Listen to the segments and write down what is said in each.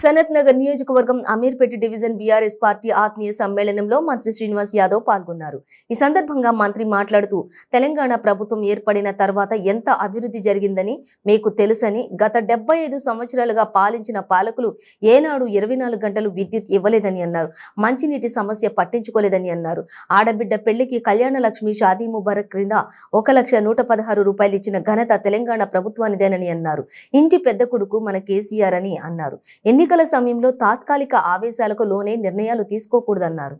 సనత్ నగర్ నియోజకవర్గం Ameerpet division BRS party ఆత్మీయ సమ్మేళనంలో మంత్రి శ్రీనివాస్ యాదవ్ పాల్గొన్నారు. ఈ సందర్భంగా మంత్రి మాట్లాడుతూ తెలంగాణ ప్రభుత్వం ఏర్పడిన తర్వాత ఎంత అభివృద్ధి జరిగిందని మీకు తెలుసని గత డెబ్బై ఐదు సంవత్సరాలుగా పాలించిన పాలకులు ఏనాడు ఇరవై నాలుగు గంటలు విద్యుత్ ఇవ్వలేదని అన్నారు. మంచినీటి సమస్య పట్టించుకోలేదని అన్నారు. ఆడబిడ్డ పెళ్ళికి కళ్యాణ లక్ష్మి షాదీ ముబారక్ క్రింద ఒక లక్ష నూట పదహారు రూపాయలు ఇచ్చిన ఘనత తెలంగాణ ప్రభుత్వానిదేనని అన్నారు. ఇంటి పెద్ద కొడుకు మన కేసీఆర్ అని అన్నారు. ఎన్నికల సమయంలో తాత్కాలిక ఆవేశాలకు లోనే నిర్ణయాలు తీసుకోకూడదన్నారు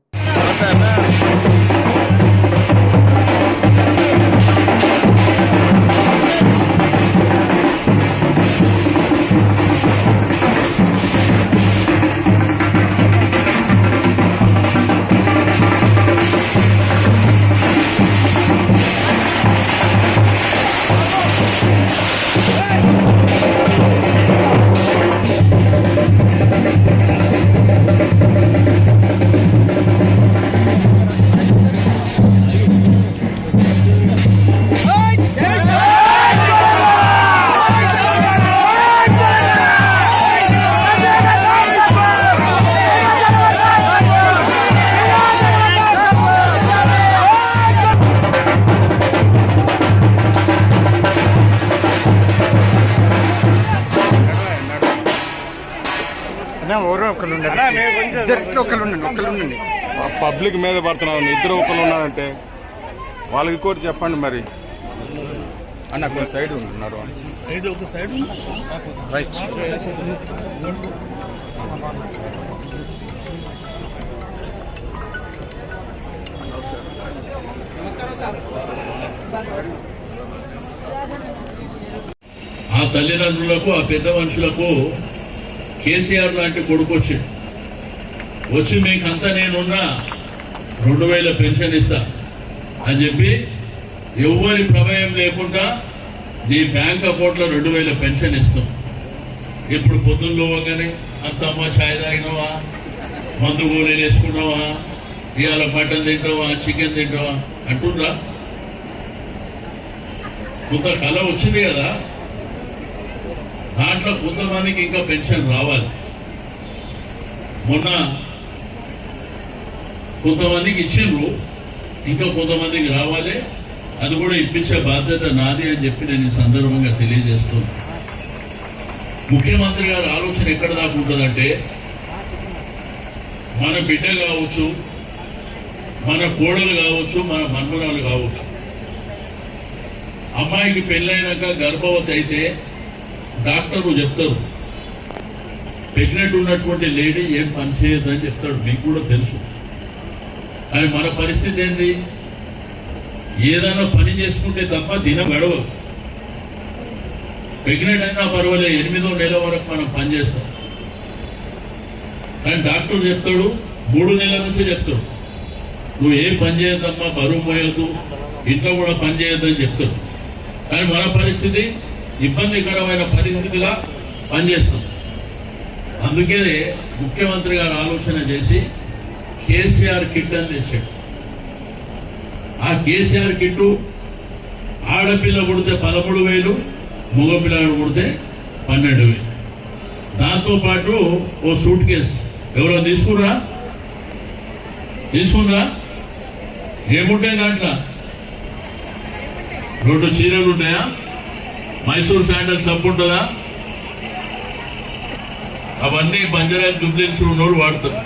ఉండండి ఇద్దరికి ఒకళ్ళు ఉండండి ఒకళ్ళు ఉండండి. పబ్లిక్ మీద పడుతున్నారు ఇద్దరు ఒకరు ఉన్నారంటే వాళ్ళకి కూడా చెప్పండి మరి. అన్న కొంచెం సైడ్ ఉంటున్నారు రైట్ ఆ తల్లిదండ్రులకు ఆ పెద్ద మనుషులకు కేసీఆర్ లాంటి కొడుకు వచ్చిండు. వచ్చి మీకంతా నేనున్నా. రెండు వేల పెన్షన్ ఇస్తా. అని చెప్పి ఎవ్వరి ప్రమేయం లేకుండా నీ బ్యాంక్ అకౌంట్లో రెండు వేల పెన్షన్ ఇస్తాం. ఇప్పుడు పొద్దున్న పోగానే అత్తమ్మ ఛాయ్ తాగినావా? మందు గోళీలు వేసుకున్నావా? ఇవాళ మటన్ తింటావా? చికెన్ తింటావా? అంటుండ్రా. కొంత కళ వచ్చింది కదా. దాంట్లో కొంతమందికి ఇంకా పెన్షన్ రావాలి. మొన్న కొంతమందికి ఇచ్చిండ్రు. ఇంకా కొంతమందికి రావాలి. అది కూడా ఇప్పించే బాధ్యత నాది అని చెప్పి నేను ఈ సందర్భంగా తెలియజేస్తుంది ముఖ్యమంత్రి గారి ఆలోచన ఎక్కడ దాకా ఉంటుందంటే మన బిడ్డ కావచ్చు మన కోడలు కావచ్చు మన మన్మరాలు కావచ్చు. అమ్మాయికి పెళ్ళైనాక గర్భవతి అయితే డాక్టర్లు చెప్తారు. ప్రెగ్నెంట్ ఉన్నటువంటి లేడీ ఏం పని చేయొద్దని చెప్తాడు. మీకు కూడా తెలుసు. కానీ మన పరిస్థితి ఏంది? ఏదైనా పని చేసుకుంటే తప్ప దినం గడవదు. ప్రెగ్నెంట్ అయినా పర్వాలేదు ఎనిమిదో నెల వరకు మనం పనిచేస్తాం కానీ డాక్టర్ చెప్తాడు మూడు నెలల నుంచే చెప్తాడు. నువ్వు ఏం పని చేయొద్దమ్మా బరువు పోయొద్దు ఇంట్లో కూడా పని చేయొద్దని చెప్తాడు. కానీ మన పరిస్థితి ఇబ్బందికరమైన పరిస్థితిగా పనిచేస్తాం అందుకే ముఖ్యమంత్రి గారు ఆలోచన చేసి కేసీఆర్ కిట్ అని తెచ్చాడు. ఆ కేసీఆర్ కిట్టు ఆడపిల్ల పుడితే పదమూడు వేలు మగపిల్లాడు పుడితే పన్నెండు వేలు. దాంతో పాటు ఓ సూట్ కేస్. ఎవరో తీసుకురా తీసుకురా ఏముంటాయి దాంట్లో? రెండు చీరలు ఉంటాయా మైసూర్ శాండల్ సబ్బు ఉంటుందా? అవన్నీ బంజారా జుబ్లీస్ ఉన్నోడు వాడతారు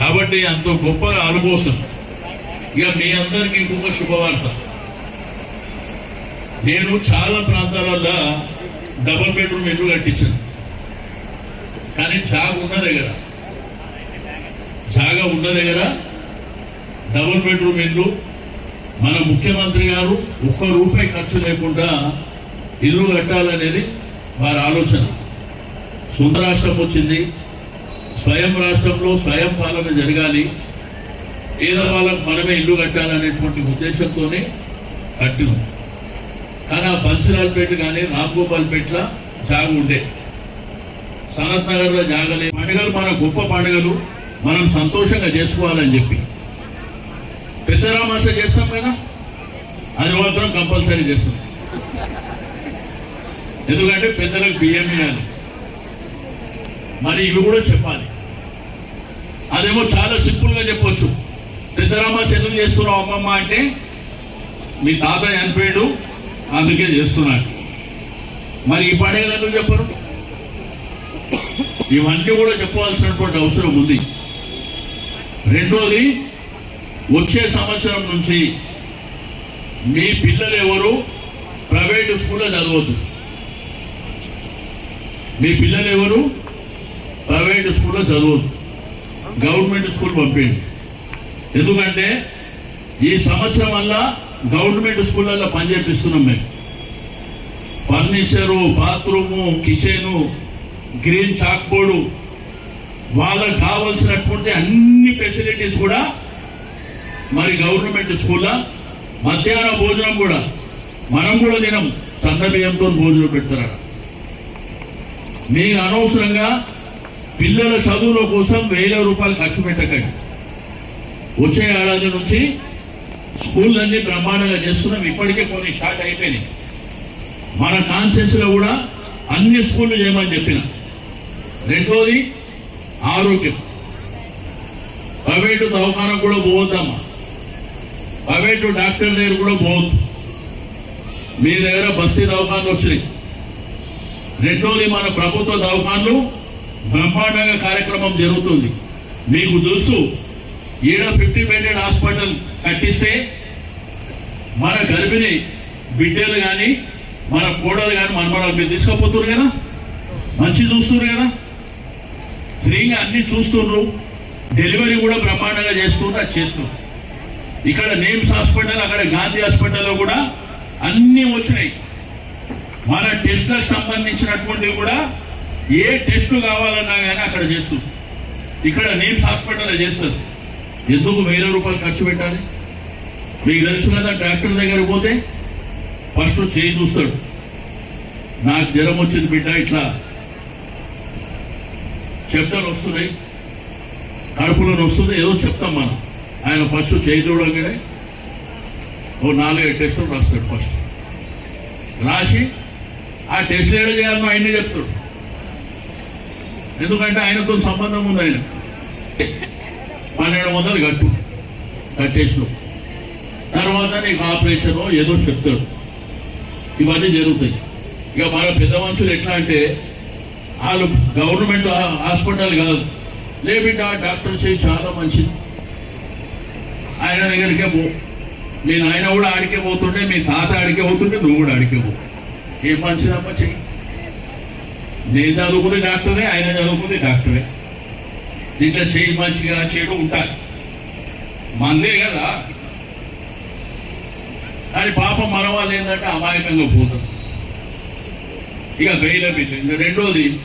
కాబట్టి అంత గొప్పగా అనుభవం ఇక మీ అందరికి ఇంకొక శుభవార్త. నేను చాలా ప్రాంతాలలో డబుల్ బెడ్రూమ్ ఇల్లు కట్టించాను. కానీ జాగ ఉన్న దగ్గర జాగ ఉన్న దగ్గర డబుల్ బెడ్రూమ్ ఇల్లు మన ముఖ్యమంత్రి గారు ఒక్క రూపాయి ఖర్చు లేకుండా ఇల్లు కట్టాలనేది వారి ఆలోచన. సొంత రాష్ట్రం వచ్చింది స్వయం రాష్ట్రంలో స్వయం పాలన జరగాలి. పేదవాళ్ళకు మనమే ఇల్లు కట్టాలనేటువంటి ఉద్దేశంతోనే కట్టినాం. కానీ ఆ బన్సిలాల్పేట కానీ రామ్గోపాల్పేటలో జాగ ఉండే. సనత్ నగర్లో జాగలే. పండుగలు మన గొప్ప పండుగలు. మనం సంతోషంగా చేసుకోవాలని చెప్పి. పెద్దరామాస చేస్తాం కదా? అది మాత్రం కంపల్సరీ చేస్తాం. ఎందుకంటే పెద్దలకు బియ్యం ఇవ్వాలి. మరి ఇవి కూడా చెప్పాలి. అదేమో చాలా సింపుల్గా చెప్పొచ్చు. పెద్దరామాస్ ఎందుకు చేస్తున్నావు అమ్మమ్మ అంటే మీ తాత చనిపోయాడు అందుకే చేస్తున్నాడు మరి ఈ పండుగలు ఎందుకు చెప్పరు? ఇవన్నీ కూడా చెప్పవలసినటువంటి అవసరం ఉంది. రెండోది వచ్చే సంవత్సరం నుంచి మీ పిల్లలు ఎవరు? ప్రైవేటు స్కూల్లో చదవద్దు. మీ పిల్లలు ఎవరు? ప్రైవేట్ స్కూల్లో చదవద్దు గవర్నమెంట్ స్కూల్ పంపేయండి ఎందుకంటే ఈ సంవత్సరం వల్ల గవర్నమెంట్ స్కూళ్ళల్లో పనిచేపిస్తున్నాం మేము. Furniture bathroom kitchen green chalkboard వాళ్ళకు కావలసినటువంటి అన్ని ఫెసిలిటీస్ కూడా మరి గవర్నమెంట్ స్కూల్లో మధ్యాహ్న భోజనం కూడా. మనం కూడా తినం సన్న బియ్యంతో భోజనం పెడతారట. మీరు అనవసరంగా పిల్లల చదువుల కోసం వేల రూపాయలు ఖర్చు పెట్టకండి. వచ్చే ఏడాది నుంచి స్కూళ్ళన్నీ బ్రహ్మాండంగా చేస్తున్నాం. ఇప్పటికే కొన్ని స్టార్ట్ అయిపోయినాయి. మన కాన్షియస్లో కూడా అన్ని స్కూళ్ళు చేయమని చెప్పిన. రెండోది ఆరోగ్యం. ప్రైవేటు దవాఖానకు కూడా పోవద్దమ్మా. ప్రైవేటు డాక్టర్ దగ్గర కూడా పోవద్దు. మీ దగ్గర బస్తీ దవాఖానలు వచ్చినాయి. రెండోది మన ప్రభుత్వ దవాఖానలు బ్రహ్మాండంగా కార్యక్రమం జరుగుతుంది. మీకు తెలుసు ఏడో ఫిఫ్టీ బెడెడ్ హాస్పిటల్ కట్టిస్తే మన గర్భిణి బిడ్డలు కానీ మన కోడలు కానీ మన మీరు తీసుకుపోతున్నారు కదా? మంచి చూస్తున్నారు కదా? ఫ్రీగా అన్ని చూస్తున్నారు. డెలివరీ కూడా బ్రహ్మాండంగా చేస్తున్నారు అది చేస్తున్నారు. ఇక్కడ నేమ్స్ హాస్పిటల్ అక్కడ గాంధీ హాస్పిటల్లో కూడా అన్నీ వచ్చినాయి. మన టెస్ట్లకు సంబంధించినటువంటివి కూడా ఏ టెస్టులు కావాలన్నా కానీ అక్కడ చేస్తుంది ఇక్కడ నేమ్స్ హాస్పిటల్లో చేస్తుంది ఎందుకు వేల రూపాయలు ఖర్చు పెట్టాలి? మీకు తెలుసు కదా డాక్టర్ దగ్గర పోతే ఫస్ట్ చేయి చూస్తాడు. నాకు జ్వరం వచ్చింది బిడ్డ ఇట్లా. చెప్తాను వస్తున్నాయి. కడుపులో వస్తుంది ఏదో చెప్తాం మనం. ఆయన ఫస్ట్ చేయి చూడగానే ఓ నాలుగైదు టెస్టులు రాస్తాడు ఫస్ట్. రాసి ఆ టెస్ట్లు ఏదో చేయాలని ఆయనే చెప్తాడు. ఎందుకంటే ఆయనతో సంబంధం ఉంది ఆయన. పన్నెండు వందలు కట్టు. కట్టేసిన. తర్వాత నీకు ఆపరేషన్ ఏదో చెప్తాడు. ఇవన్నీ జరుగుతాయి. ఇక మన పెద్ద మనుషులు ఎట్లా అంటే వాళ్ళు గవర్నమెంట్ హాస్పిటల్ కాదు. లే డాక్టర్ చేయి చాలా మంచిది. ఆయన దగ్గరికే పో. నేను ఆయన కూడా ఆడికే పోతుంటే మీ తాత ఆడికే పోతుంటే నువ్వు కూడా ఆడికే పో. ఏం మంచిదమ్మా చెయ్యి. నేను చదువుకునే డాక్టరే ఆయన చదువుకునే డాక్టరే. దీంట్లో చేయి మంచిగా చేయడం ఉంటాయి. మందే కదా. కానీ పాపం మన వాళ్ళు ఏంటంటే అమాయకంగా పోతారు. ఇక బెయిల్ బిల్లు రెండోది